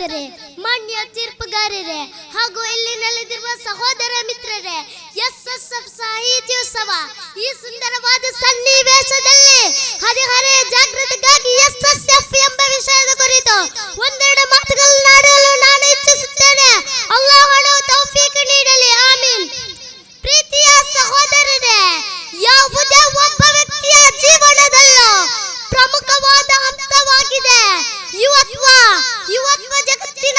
ಮಾನ್ಯ ತೀರ್ಪುಗಾರರೇ ಹಾಗೂ ಇಲ್ಲಿ ನೆಲೆದಿರುವ ಸಹೋದರ ಮಿತ್ರರೇ ಎಸ್ ಎಸ್ ಎಫ್ ಸಾಹಿತ್ಯೋತ್ಸವ ಈ ಸುಂದರವಾದ ಸನ್ನಿವೇಶದಲ್ಲಿ ಹದಿಹರೆಯ ಜಾಗೃತಿಗಾಗಿ ಎಸ್ ಎಸ್ ಎಫ್ ಎಂಬ ವಿಷಯದ ಕುರಿತು ಒಂದು ಇವತ್ವ ಇವತ್ವ ಜಗತ್ತಿನ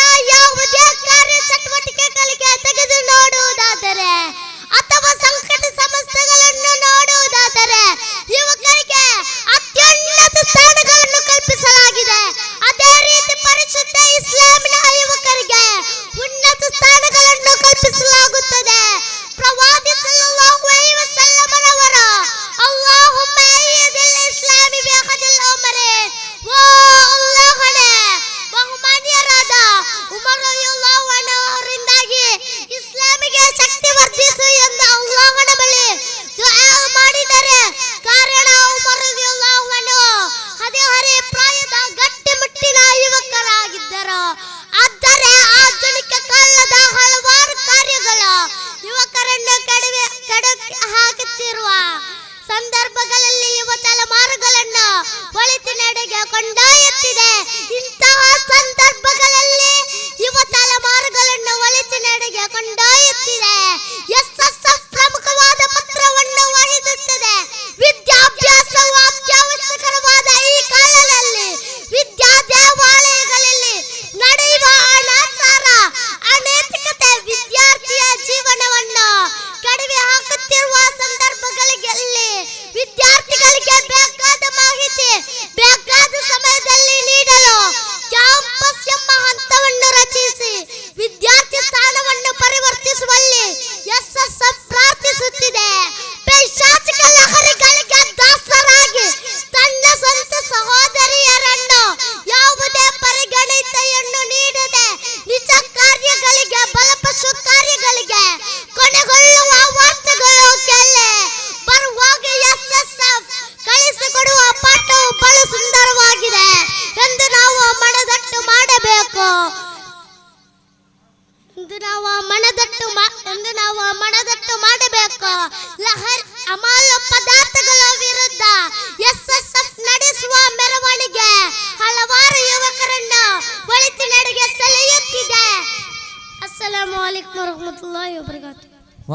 ಮಾಡುತ್ತಿರುವ ಸಂದರ್ಭಗಳಲ್ಲಿ ಯುವ ತಲೆಮಾರುಗಳು ನಾವು ಮನದಟ್ಟು ಮಾಡಬೇಕು. ಲಹರ್ ಅಮಾಲು ಪದಾರ್ಥಗಳ ವಿರುದ್ಧ ಎಸ್ಎಸ್ಎಫ್ ನಡೆಸುವ ಮೆರವಣಿಗೆ ಹಲವಾರು ಯುವಕರನ್ನ ಒಳಿತಿನಡೆಗೆ ಸೆಳೆಯುತ್ತಿದೆ. ಅಸ್ಸಲಾಮು ಅಲೈಕುಮ್ ವರಹಮತುಲ್ಲಾಹಿ ವಬರಕಾತುಹು.